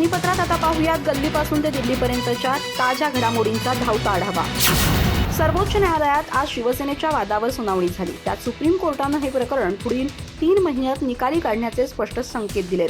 बातमीपत्रात आता पाहूयात गल्लीपासून ते दिल्लीपर्यंतच्या ताज्या घडामोडींचा धावता आढावा. सर्वोच्च न्यायालयात आज शिवसेनेच्या वादावर सुनावणी झाली. त्यात सुप्रीम कोर्टानं हे प्रकरण पुढील तीन महिन्यात निकाली काढण्याचे स्पष्ट संकेत दिलेत.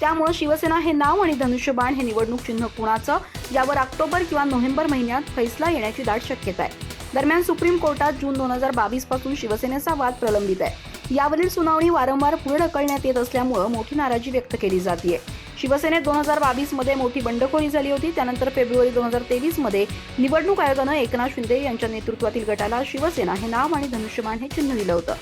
त्यामुळे शिवसेना हे नाव आणि धनुष्यबाण हे निवडणूक चिन्ह कुणाचं यावर ऑक्टोबर किंवा नोव्हेंबर महिन्यात फैसला येण्याची दाट शक्यता आहे. दरम्यान सुप्रीम कोर्टात जून दोन हजार बावीसपासून शिवसेनेचा वाद प्रलंबित आहे. यावरील सुनावणी वारंवार पुढे ढकलण्यात येत असल्यामुळे मोठी नाराजी व्यक्त केली जाते शिवसेनेत दोन हजार बावीसमध्ये मोठी बंडखोरी झाली होती. त्यानंतर फेब्रुवारी दोन हजार तेवीसमध्ये निवडणूक आयोगानं एकनाथ शिंदे यांच्या नेतृत्वातील गटाला शिवसेना हे नाव आणि धनुष्यमान हे चिन्ह दिलं होतं.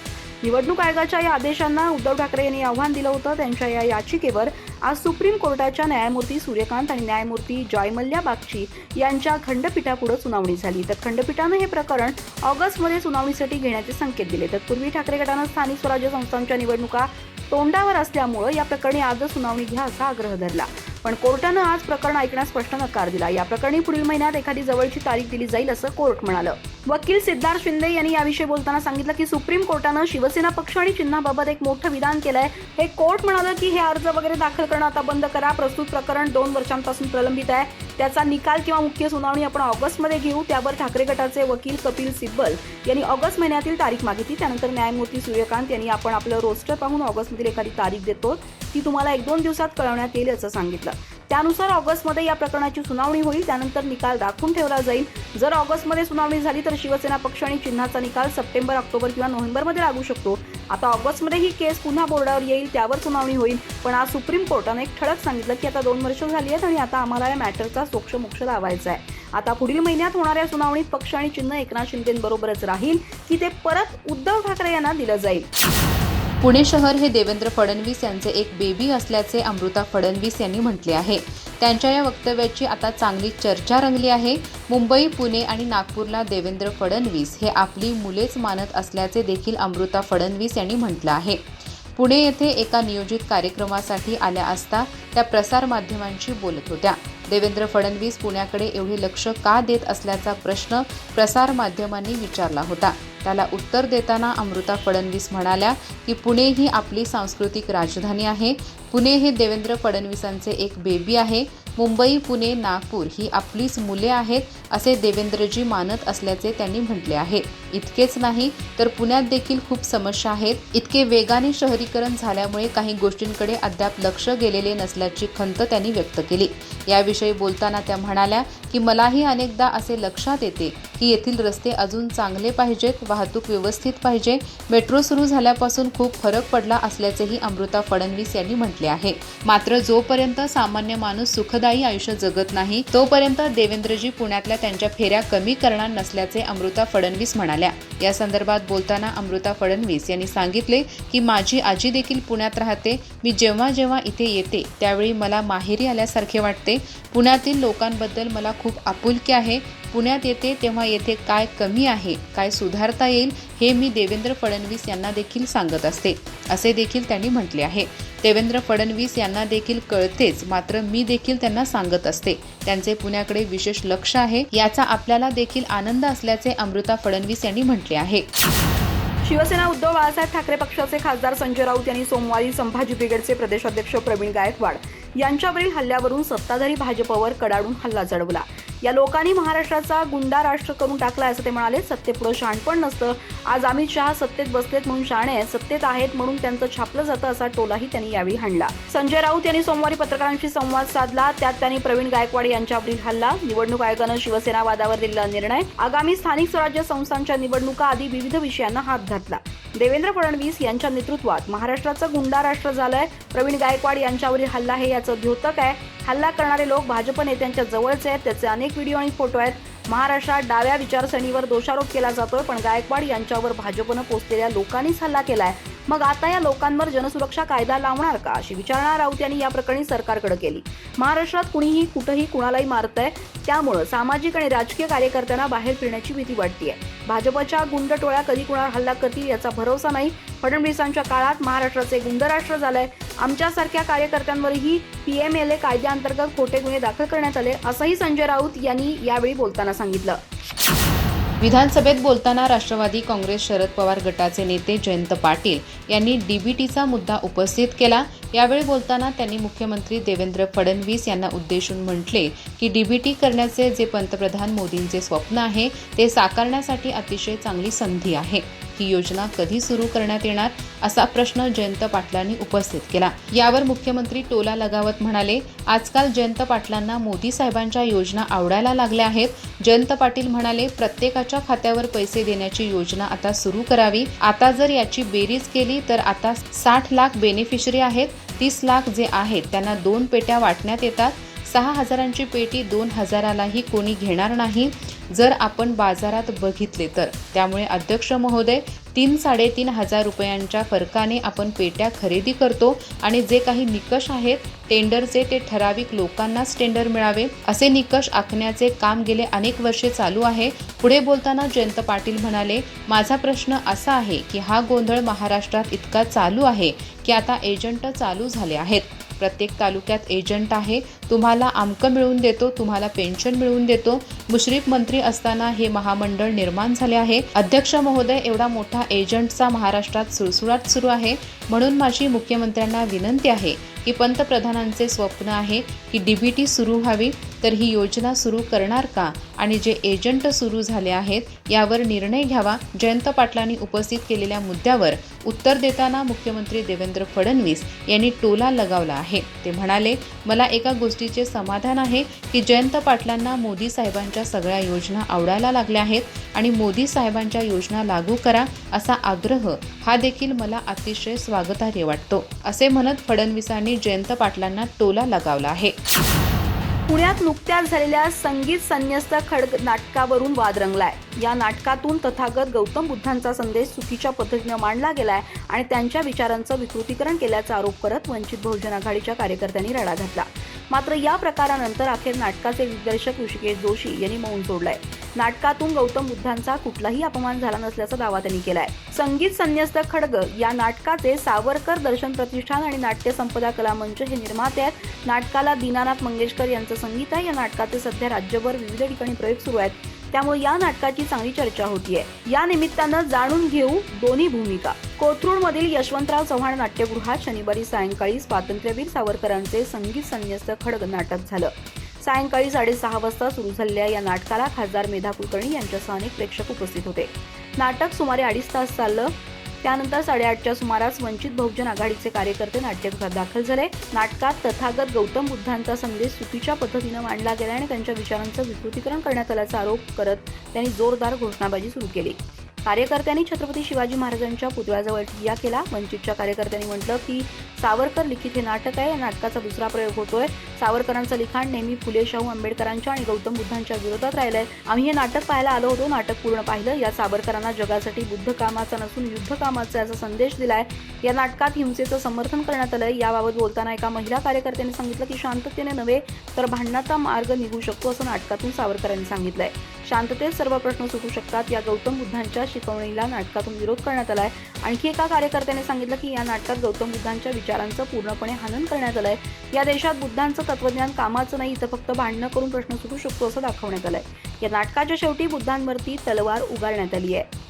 निवडणूक आयोगाच्या या आदेशांना उद्धव ठाकरे यांनी आव्हान दिलं होतं. त्यांच्या या याचिकेवर आज सुप्रीम कोर्टाच्या न्यायमूर्ती सूर्यकांत आणि न्यायमूर्ती जॉयमल्ल्या बागची यांच्या खंडपीठापुढे सुनावणी झाली. तर खंडपीठानं हे प्रकरण ऑगस्टमध्ये सुनावणीसाठी घेण्याचे संकेत दिले. तत्पूर्वी ठाकरे गटानं स्थानिक स्वराज्य संस्थांच्या निवडणुका तोंडावर असल्यामुळं या प्रकरणी आज सुनावणी घ्या असा आग्रह धरला. पण कोर्टानं आज प्रकरण ऐकण्यास स्पष्ट नकार दिला. या प्रकरणी पुढील महिन्यात एखादी जवळची तारीख दिली जाईल असं कोर्ट म्हणालं. वकील सिद्धार्थ शिंदे यांनी याविषयी बोलताना सांगितलं की सुप्रीम कोर्टानं शिवसेना पक्ष आणि चिन्हाबाबत एक मोठं विधान केलंय. हे कोर्ट म्हणालं की हे अर्ज वगैरे दाखल करणं आता बंद करा. प्रस्तुत प्रकरण दोन वर्षांपासून प्रलंबित आहे. त्याचा निकाल किंवा मुख्य सुनावणी आपण ऑगस्टमध्ये घेऊ. त्यावर ठाकरे गटाचे वकील कपिल सिब्बल यांनी ऑगस्ट महिन्यातील तारीख मागितली. त्यानंतर न्यायमूर्ती सूर्यकांत यांनी आपण आपलं रोस्टर पाहून ऑगस्टमधील एखादी तारीख देतो. ती तुम्हाला एक दोन दिवसात कळवण्यात येईल असं सांगितलं. त्यानुसार ऑगस्टमध्ये या प्रकरणाची सुनावणी होईल त्यानंतर निकाल राखून ठेवला जाईल. जर ऑगस्टमध्ये सुनावणी झाली तर शिवसेना पक्ष आणि चिन्हाचा निकाल सप्टेंबर ऑक्टोबर किंवा नोव्हेंबरमध्ये लागू शकतो. आता ऑगस्टमध्ये ही केस पुन्हा बोर्डावर येईल त्यावर सुनावणी होईल. पण आज सुप्रीम कोर्टाने एक ठळक सांगितलं की आता दोन वर्ष झाली आहेत आणि आता आम्हाला या मॅटरचा सोक्ष मोक्ष लावायचा आहे. आता पुढील महिन्यात होणाऱ्या सुनावणीत पक्ष आणि चिन्ह एकनाथ शिंदेबरोबरच राहील की ते परत उद्धव ठाकरे यांना दिलं जाईल. पुणे शहर हे देवेंद्र फडणवीस यांचे एक बेबी असल्याचे अमृता फडणवीस यांनी म्हटले आहे. त्यांच्या या वक्तव्याची आता चांगली चर्चा रंगली आहे. मुंबई पुणे आणि नागपूरला देवेंद्र फडणवीस हे आपली मुलेच मानत असल्याचे देखील अमृता फडणवीस यांनी म्हटलं आहे. पुणे येथे एका नियोजित कार्यक्रमासाठी आल्या असता त्या प्रसारमाध्यमांशी बोलत होत्या. देवेंद्र फडणवीस पुण्याकडे एवढे लक्ष का देत असल्याचा प्रश्न प्रसारमाध्यमांनी विचारला होता. त्याला उत्तर देताना अमृता फडणवीस म्हणाल्या की पुणे ही आपली सांस्कृतिक राजधानी आहे. पुणे हे देवेंद्र फडणवीसांचे एक बेबी आहे. मुंबई पुणे नागपूर ही आपलीच मुले आहेत असे देवेंद्रजी मानत असल्याचे त्यांनी म्हटले आहे. इतकेच नाही तर पुण्यात देखील खूप समस्या आहेत. इतके वेगाने शहरीकरण झाल्यामुळे काही गोष्टींकडे अद्याप लक्ष गेलेले नसल्याची खंत त्यांनी व्यक्त केली. याविषयी बोलताना त्या म्हणाल्या की मलाही अनेकदा असे लक्षात येते की येथील रस्ते अजून चांगले पाहिजेत वाहतूक व्यवस्थित पाहिजे. मेट्रो सुरू झाल्यापासून खूप फरक पडला असल्याचेही अमृता फडणवीस यांनी म्हटले आहे. मात्र जोपर्यंत सामान्य माणूस सुखदायी आयुष्य जगत नाही तोपर्यंत देवेंद्रजी पुण्यातल्या त्यांच्या फेऱ्या कमी करणार नसल्याचे अमृता फडणवीस म्हणाल्या. या संदर्भात बोलताना अमृता फडणवीस यांनी सांगितले की माझी आजी देखील पुण्यात राहते. मी जेव्हा जेव्हा इथे येते त्यावेळी मला माहेरी आल्यासारखे वाटते. पुण्यातील लोकांबद्दल मला खूप आपुलकी आहे. पुण्यात येते तेव्हा येथे काय कमी आहे काय सुधारता येईल हे मी देवेंद्र फडणवीस यांना देखील सांगत असते. असे देखील त्यांनी म्हटले आहे. देवेंद्र फडणवीस यांना देखील कळतेच मात्र मी देखील त्यांना सांगत असते. त्यांचे पुण्याकडे विशेष लक्ष आहे. याचा आपल्याला देखील आनंद असल्याचे अमृता फडणवीस यांनी म्हटले आहे. शिवसेना उद्धव बाळासाहेब ठाकरे पक्षाचे खासदार संजय राऊत यांनी सोमवारी संभाजी ब्रिगेडचे प्रदेशाध्यक्ष प्रवीण गायकवाड यांच्यावरील हल्ल्यावरून सत्ताधारी भाजपवर कडाडून हल्ला चढवला. या लोकांनी महाराष्ट्राचा गुंडा राष्ट्र करून टाकला असं ते म्हणाले. सत्तेपुढं शहाणपण नसतं. आज अमित शहा सत्तेत बसलेत म्हणून शहाणे आहेत सत्तेत आहेत म्हणून त्यांचं छापलं जातं असा टोलाही त्यांनी यावेळी हाणला. संजय राऊत यांनी सोमवारी पत्रकारांशी संवाद साधला. त्यात त्यांनी प्रवीण गायकवाड यांच्यावरील हल्ला निवडणूक आयोगानं शिवसेना वादावर दिलेला निर्णय आगामी स्थानिक स्वराज्य संस्थांच्या निवडणुका आदी विविध विषयांना हात घातला. देवेंद्र फडणवीस यांच्या नेतृत्वात महाराष्ट्राचं गुंडा राष्ट्र झालंय. प्रवीण गायकवाड यांच्यावरील हल्ला हे याचं द्योतक आहे. हल्ला करणारे लोक भाजप नेत्यांच्या जवळचे आहेत. त्याचे अनेक व्हिडिओ आणि फोटो आहेत. महाराष्ट्रात डाव्या विचारसरणीवर दोषारोप केला जातोय पण गायकवाड यांच्यावर भाजपनं पोचलेल्या लोकांनीच हल्ला केलाय. मग आता या लोकांवर जनसुरक्षा कायदा लावणार का अशी विचारणा राऊत यांनी या प्रकरणी सरकारकडे केली. महाराष्ट्रात कुणीही कुठंही कुणालाही मारतंय त्यामुळं सामाजिक आणि राजकीय कार्यकर्त्यांना बाहेर फिरण्याची भीती वाटतीये. भाजपच्या गुंड टोळ्या कधी कुणावर हल्ला करतील याचा भरोसा नाही. फडणवीसांच्या काळात महाराष्ट्राचे गुंड राष्ट्र झालंय. आमच्यासारख्या कार्यकर्त्यांवरही पीएमएलए कायद्याअंतर्गत खोटे गुन्हे दाखल करण्यात आले असंही संजय राऊत यांनी यावेळी बोलताना सांगितलं. विधानसभेत बोलताना राष्ट्रवादी काँग्रेस शरद पवार गटाचे नेते जयंत पाटील यांनी डीबीटीचा मुद्दा उपस्थित केला. यावेळी बोलताना त्यांनी मुख्यमंत्री देवेंद्र फडणवीस यांना उद्देशून म्हटले की डीबीटी करण्याचे जे पंतप्रधान मोदींचे स्वप्न आहे ते साकारण्यासाठी अतिशय चांगली संधी आहे. ही योजना कधी सुरू करण्यात येणार असा प्रश्न जयंत पाटलांनी उपस्थित केला. यावर मुख्यमंत्री टोला लगावत म्हणाले आजकाल जयंत पाटलांना मोदी साहेबांच्या योजना आवडायला लागल्या आहेत. जयंत पाटील म्हणाले प्रत्येकाच्या खात्यावर पैसे देण्याची योजना आता सुरू करावी. आता जर याची बेरीज केली तर आता साठ लाख बेनिफिशरी आहेत. तीस लाख जे आहेत त्यांना दोन पेट्या वाटण्यात येतात. सहा हजारांची पेटी दोन हजारालाही कोणी घेणार नाही. जर आपण बाजारात बघितले तर. त्यामुळे अध्यक्ष महोदय तीन साडेतीन हजार रुपयांच्या फरकाने आपण पेट्या खरेदी करतो आणि जे काही निकष आहेत टेंडरचे ते ठराविक लोकांनाच टेंडर मिळावे. असे निकष आखण्याचे काम गेले अनेक वर्षे चालू आहे. पुढे बोलताना जयंत पाटील म्हणाले माझा प्रश्न असा आहे की हा गोंधळ महाराष्ट्रात इतका चालू आहे की आता एजंट चालू झाले आहेत. प्रत्येक तालुक्यात एजंट आहे. तुम्हाला आमकं मिळवून देतो तुम्हाला पेन्शन मिळवून देतो. मुश्रीफ मंत्री असताना हे महामंडळ निर्माण झाले आहे. अध्यक्ष महोदय एवढा मोठा एजंटचा महाराष्ट्रात सुळसुळाट सुरू आहे. म्हणून माझी मुख्यमंत्र्यांना विनंती आहे की पंतप्रधानांचे स्वप्न आहे की डीबीटी सुरू व्हावी. तर ही योजना सुरू करणार का आणि जे एजंट सुरू झाले आहेत यावर निर्णय घ्यावा जयंत पाटलांनी उपस्थित केलेल्या मुद्द्यावर उत्तर देताना मुख्यमंत्री देवेंद्र फडणवीस यांनी टोला लगावला आहे. ते म्हणाले मला एका गोष्टीचे समाधान आहे की जयंत पाटलांना मोदी साहेबांच्या सगळ्या योजना आवडायला लागल्या आहेत आणि मोदी साहेबांच्या योजना लागू करा असा आग्रह हा देखील मला अतिशय स्वागतार्ह वाटतो असे म्हणत फडणवीसांनी जयंत पाटलांना टोला लगावला आहे. पुण्यात नुकत्याच झालेल्या संगीत संन्यस्त खडग नाटकावरून वाद रंगलाय. या नाटकातून तथागत गौतम बुद्धांचा संदेश चुकीच्या पद्धतीनं मांडला गेलाय आणि त्यांच्या विचारांचं विकृतीकरण केल्याचा आरोप करत वंचित बहुजन आघाडीच्या कार्यकर्त्यांनी रडा घातला. मात्र या प्रकारानंतर अखेर नाटकाचे दिग्दर्शक ऋषिकेश जोशी यांनी मौन सोडलंय. नाटकातून गौतम बुद्धांचा कुठलाही अपमान झाला नसल्याचा दावा त्यांनी केलाय. संगीत संन्यस्त खडग या नाटकाचे सावरकर दर्शन प्रतिष्ठान आणि नाट्य संपदा कला मंच हे निर्माते आहेत. नाटकाला दीनानाथ मंगेशकर यांचं संगीत आहे. या नाटकाचे सध्या राज्यभर विविध ठिकाणी प्रयोग सुरू आहेत. त्यामुळे या नाटकाची चांगली चर्चा होतीये. या निमित्तानं जाणून घेऊ दोन्ही भूमिका. कोथरूडमधील यशवंतराव चव्हाण नाट्यगृहात शनिवारी सायंकाळी स्वातंत्र्यवीर सावरकरांचे संगीत संन्यस्त खडग नाटक झालं. सायंकाळी साडेसहा वाजता सुरू झालेल्या या नाटकाला खासदार मेधा कुलकर्णी यांच्यासह अनेक प्रेक्षक उपस्थित होते. नाटक सुमारे अडीच तास चाललं. त्यानंतर साडेआठच्या सुमारास वंचित बहुजन आघाडीचे कार्यकर्ते नाट्यगृहात दाखल झाले. नाटकात तथागत गौतम बुद्धांचा संदेश चुकीच्या पद्धतीनं मांडला गेला आणि त्यांच्या विचारांचं विकृतीकरण करण्यात आल्याचा आरोप करत त्यांनी जोरदार घोषणाबाजी सुरू केली. कार्यकर्त्यांनी छत्रपती शिवाजी महाराजांच्या पुतळ्याजवळ ठिय्या केला. वंचितच्या कार्यकर्त्यांनी म्हटलं की सावरकर लिखित हे नाटक आहे. या नाटकाचा दुसरा प्रयोग होतोय. सावरकरांचं लिखाण नेहमी फुले शाहू आंबेडकरांच्या आणि गौतम बुद्धांच्या विरोधात राहिलंय. आम्ही हे नाटक पाहायला आलो होतो. नाटक पूर्ण पाहिलं. या सावरकरांना जगासाठी बुद्ध कामाचा नसून युद्ध कामाचा असा संदेश दिलाय. या नाटकात हिंसेचं समर्थन करण्यात आलंय. याबाबत बोलताना एका महिला कार्यकर्त्यांनी सांगितलं की शांततेने नव्हे तर भांडणाचा मार्ग निघू शकतो असं नाटकातून सावरकरांनी सांगितलंय. शांततेत सर्व प्रश्न सुटू शकतात. या गौतम बुद्धांच्या शिकवणीला नाटकातून विरोध करण्यात आलाय. आणखी एका कार्यकर्त्याने सांगितलं की या नाटकात गौतम बुद्धांच्या विचार विचारांचं पूर्णपणे हनन करण्यात आलंय. या देशात बुद्धांचं तत्वज्ञान कामाचं नाही इथं फक्त भांडणं करून प्रश्न सुटू शकतो असं दाखवण्यात आलंय. या नाटकाच्या शेवटी बुद्धांवरती तलवार उगारण्यात आली आहे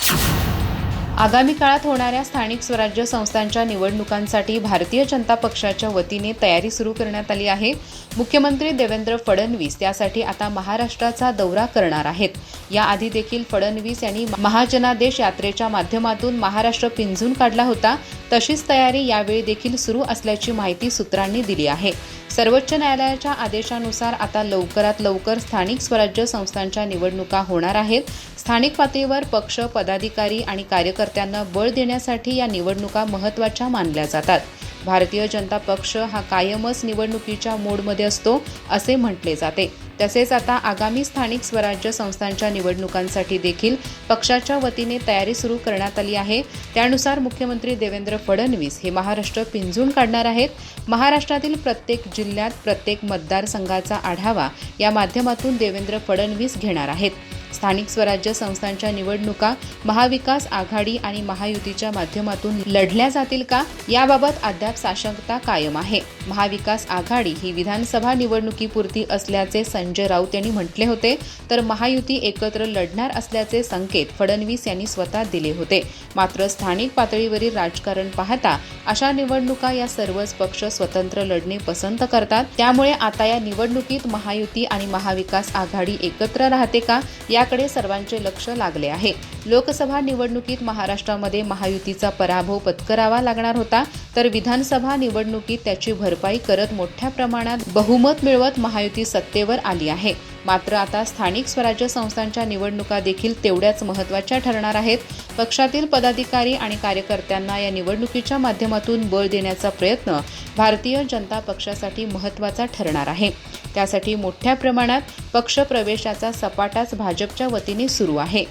आगामी काळात होणाऱ्या स्थानिक स्वराज्य संस्थांच्या निवडणुकांसाठी भारतीय जनता पक्षाच्या वतीने तयारी सुरू करण्यात आली आहे. मुख्यमंत्री देवेंद्र फडणवीस त्यासाठी आता महाराष्ट्राचा दौरा करणार आहेत. याआधी देखील फडणवीस यांनी महाजनादेश यात्रेच्या माध्यमातून महाराष्ट्र पिंजून काढला होता. तशीच तयारी यावेळी देखील सुरू असल्याची माहिती सूत्रांनी दिली आहे. सर्वोच्च न्यायालयाच्या आदेशानुसार आता लवकरात लवकर स्थानिक स्वराज्य संस्थांच्या निवडणुका होणार आहेत. स्थानिक पातळीवर पक्ष पदाधिकारी आणि कार्यकर्त्यांना बळ देण्यासाठी या निवडणुका महत्त्वाच्या मानल्या जातात. भारतीय जनता पक्ष हा कायमच निवडणुकीच्या मोडमध्ये असतो असे म्हटले जाते. तसेच आता आगामी स्थानिक स्वराज्य संस्थांच्या निवडणुकांसाठी देखील पक्षाच्या वतीने तयारी सुरू करण्यात आली आहे. त्यानुसार मुख्यमंत्री देवेंद्र फडणवीस हे महाराष्ट्र पिंजून काढणार आहेत. महाराष्ट्रातील प्रत्येक जिल्ह्यात प्रत्येक मतदारसंघाचा आढावा या माध्यमातून देवेंद्र फडणवीस घेणार आहेत. स्थानिक स्वराज्य संस्थांच्या निवडणुका महाविकास आघाडी आणि महायुतीच्या माध्यमातून लढल्या जातील का? याबाबत अद्याप साशंकता कायम आहे. महाविकास आघाडी ही विधानसभा निवडणुकीपुरती असल्याचे संजय राऊत यांनी म्हटले होते. तर महायुती एकत्र लढणार असल्याचे संकेत फडणवीस यांनी स्वतः दिले होते. मात्र स्थानिक पातळीवरील राजकारण पाहता अशा निवडणुका या सर्वच पक्ष स्वतंत्र लढणे पसंत करतात. त्यामुळे आता या निवडणुकीत महायुती आणि महाविकास आघाडी एकत्र राहते का? या याकडे सर्वांचे लक्ष लागले आहे. लोकसभा निवडणुकीत महाराष्ट्रामध्ये महायुतीचा पराभव पत्करावा लागणार होता तर विधानसभा निवडणुकीत त्याची भरपाई करत मोठ्या प्रमाणात बहुमत मिळवत महायुती सत्तेवर आली आहे. मात्र आता स्थानिक स्वराज्य संस्थांच्या निवडणुका देखील तेवढ्याच महत्त्वाच्या ठरणार आहेत. पक्षातील पदाधिकारी आणि कार्यकर्त्यांना या निवडणुकीच्या माध्यमातून बळ देण्याचा प्रयत्न भारतीय जनता पक्षासाठी महत्त्वाचा ठरणार आहे. त्यासाठी मोठ्या प्रमाणात पक्ष प्रवेशाचा सपाटाच भाजपच्या वतीने सुरू आहे.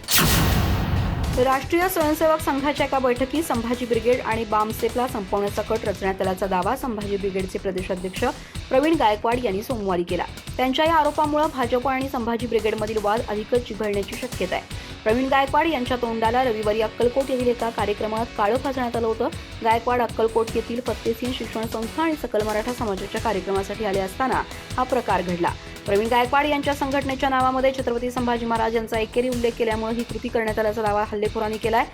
राष्ट्रीय स्वयंसेवक संघाच्या एका बैठकीत संभाजी ब्रिगेड आणि बामसेफला संपवण्याचा कट रचण्यात आल्याचा दावा संभाजी ब्रिगेडचे प्रदेशाध्यक्ष प्रवीण गायकवाड यांनी सोमवारी केला. त्यांच्या या आरोपामुळे भाजप आणि संभाजी ब्रिगेडमधील वाद अधिकच चिघळण्याची शक्यता आहे. प्रवीण गायकवाड यांच्या तोंडाला रविवारी अक्कलकोट येथील एका कार्यक्रमात काळं फासण्यात आलं होतं. गायकवाड अक्कलकोट येथील फत्तेसिंग शिक्षण संस्था आणि सकल मराठा समाजाच्या कार्यक्रमासाठी आले असताना हा प्रकार घडला. प्रवीण गायकवाड यांच्या संघटनेच्या नावामध्ये छत्रपती संभाजी महाराज यांचा एकेरी उल्लेख केल्यामुळे ही कृती करण्यात आल्याचा दावा हल्लेखोरांनी केलाय.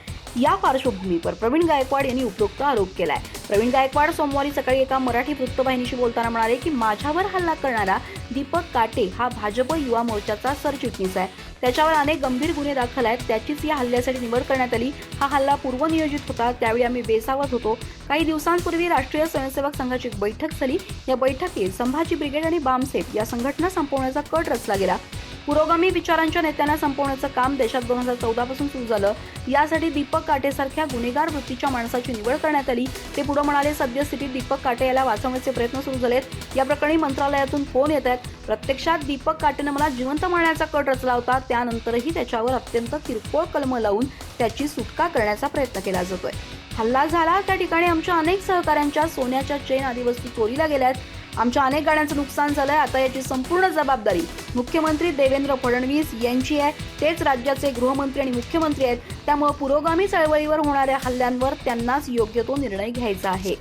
या पार्श्वभूमीवर प्रवीण गायकवाड यांनी उपरोक्त आरोप केलाय. प्रवीण गायकवाड सोमवारी सकाळी एका मराठी वृत्तवाहिनीशी बोलताना म्हणाले की माझ्यावर हल्ला करणारा दीपक काटे हा भाजप युवा मोर्चाचा सरचिटणीस आहे. त्याच्यावर अनेक गंभीर गुन्हे दाखल आहेत. त्याचीच या हल्ल्यासाठी निवड करण्यात आली. हा हल्ला पूर्वनियोजित होता. त्यावेळी आम्ही बेसावत होतो. काही दिवसांपूर्वी राष्ट्रीय स्वयंसेवक संघाची बैठक झाली. या बैठकीत संभाजी ब्रिगेड आणि बामसेफ या संघटना संपवण्याचा कट रचला गेला. पुरोगामी विचारांच्या नेत्यांना संपवण्याचं काम देशात दोन हजार चौदापासून सुरू झालं. यासाठी दीपक काटेसारख्या गुन्हेगार वृत्तीच्या माणसाची निवड करण्यात आली. ते पुढे म्हणाले सद्यस्थितीत दीपक काटे याला वाचवण्याचे प्रयत्न सुरू झालेत. या प्रकरणी मंत्रालयातून फोन येत आहेत प्रत्यक्षात दीपक काटेनं मला जिवंत मारण्याचा कट रचला होता. त्यानंतरही त्याच्यावर अत्यंत किरकोळ कलम लावून त्याची सुटका करण्याचा प्रयत्न केला जातोय. हल्ला झाला. त्या ठिकाणी आमच्या अनेक सहकाऱ्यांच्या सोन्याच्या चेन आदी वस्तू चोरीला गेल्यात. आमच्या अनेक गाड्यांचं नुकसान झालंय. आता याची संपूर्ण जबाबदारी मुख्यमंत्री देवेंद्र फडणवीस यांची आहे. तेच राज्याचे गृहमंत्री आणि मुख्यमंत्री आहेत. त्यामुळे पुरोगामी चळवळीवर होणाऱ्या हल्ल्यांवर त्यांनाच योग्य तो निर्णय घ्यायचा आहे.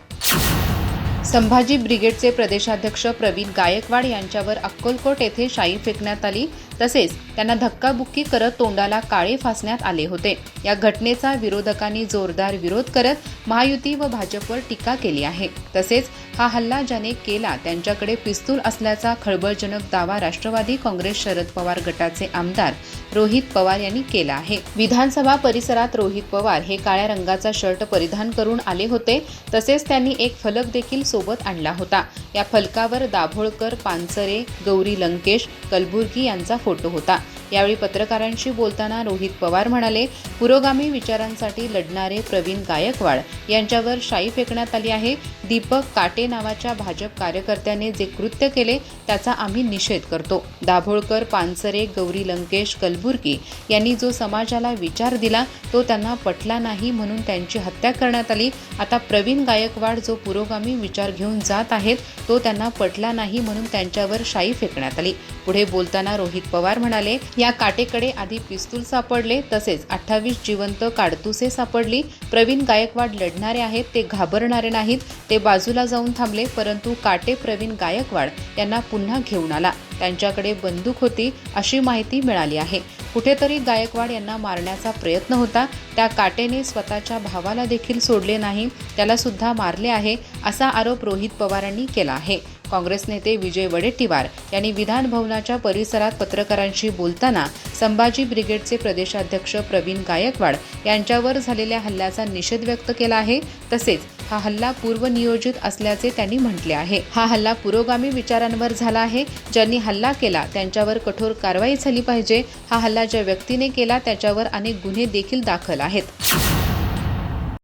संभाजी ब्रिगेडचे प्रदेशाध्यक्ष प्रवीण गायकवाड यांच्यावर अक्कलकोट येथे शाई फेकण्यात आली. तसेच त्यांना धक्काबुक्की करत तोंडाला काळे फासण्यात आले होते. या घटनेचा विरोधकांनी जोरदार विरोध करत महायुती व भाजपवर टीका केली आहे. तसेच हा हल्ला ज्याने केला त्यांच्याकडे पिस्तूल असल्याचा खळबळजनक दावा राष्ट्रवादी काँग्रेस शरद पवार गटाचे आमदार रोहित पवार यांनी केला आहे. विधानसभा परिसरात रोहित पवार हे काळ्या रंगाचा शर्ट परिधान करून आले होते. तसेच त्यांनी एक फलक देखील सोबत आणला होता. या फलकावर दाभोळकर पानसरे गौरी लंकेश कलबुर्गी यांचा फोटो होता. यावेळी पत्रकारांशी बोलताना रोहित पवार म्हणाले पुरोगामी विचारांसाठी लढणारे प्रवीण गायकवाड यांच्यावर शाई फेकण्यात आली आहे. दीपक काटे नावाच्या भाजप कार्यकर्त्याने जे कृत्य केले त्याचा आम्ही निषेध करतो. दाभोळकर पानसरे गौरी लंकेश कलबुर्गी यांनी जो समाजाला विचार दिला तो त्यांना पटला नाही म्हणून त्यांची हत्या करण्यात आली. आता प्रवीण गायकवाड जो पुरोगामी विचार घेऊन जात आहेत तो त्यांना पटला नाही म्हणून त्यांच्यावर शाई फेकण्यात आली. पुढे बोलताना रोहित पवार म्हणाले या काटेकडे आधी पिस्तूल सापडले तसेच अठ्ठावीस जिवंत काडतुसे सापडली. प्रवीण गायकवाड लढणारे आहेत ते घाबरणारे नाहीत. ते बाजूला जाऊन थांबले परंतु काटे प्रवीण गायकवाड यांना पुन्हा घेऊन आला. त्यांच्याकडे बंदूक होती अशी माहिती मिळाली आहे. कुठेतरी गायकवाड यांना मारण्याचा प्रयत्न होता. त्या काटेने स्वतःच्या भावाला देखील सोडले नाही. त्याला सुद्धा मारले आहे असा आरोप रोहित पवारांनी केला आहे. काँग्रेस नेते विजय वडेट्टीवार यांनी विधानभवनाच्या परिसरात पत्रकारांशी बोलताना संभाजी ब्रिगेडचे प्रदेशाध्यक्ष प्रवीण गायकवाड यांच्यावर झालेल्या हल्ल्याचा निषेध व्यक्त केला आहे. तसेच हा हल्ला पूर्वनियोजित असल्याचे त्यांनी म्हटले आहे. हा हल्ला पुरोगामी विचारांवर झाला आहे. ज्यांनी हल्ला केला त्यांच्यावर कठोर कारवाई झाली पाहिजे. हा हल्ला ज्या व्यक्तीने केला त्याच्यावर अनेक गुन्हे देखील दाखल आहेत.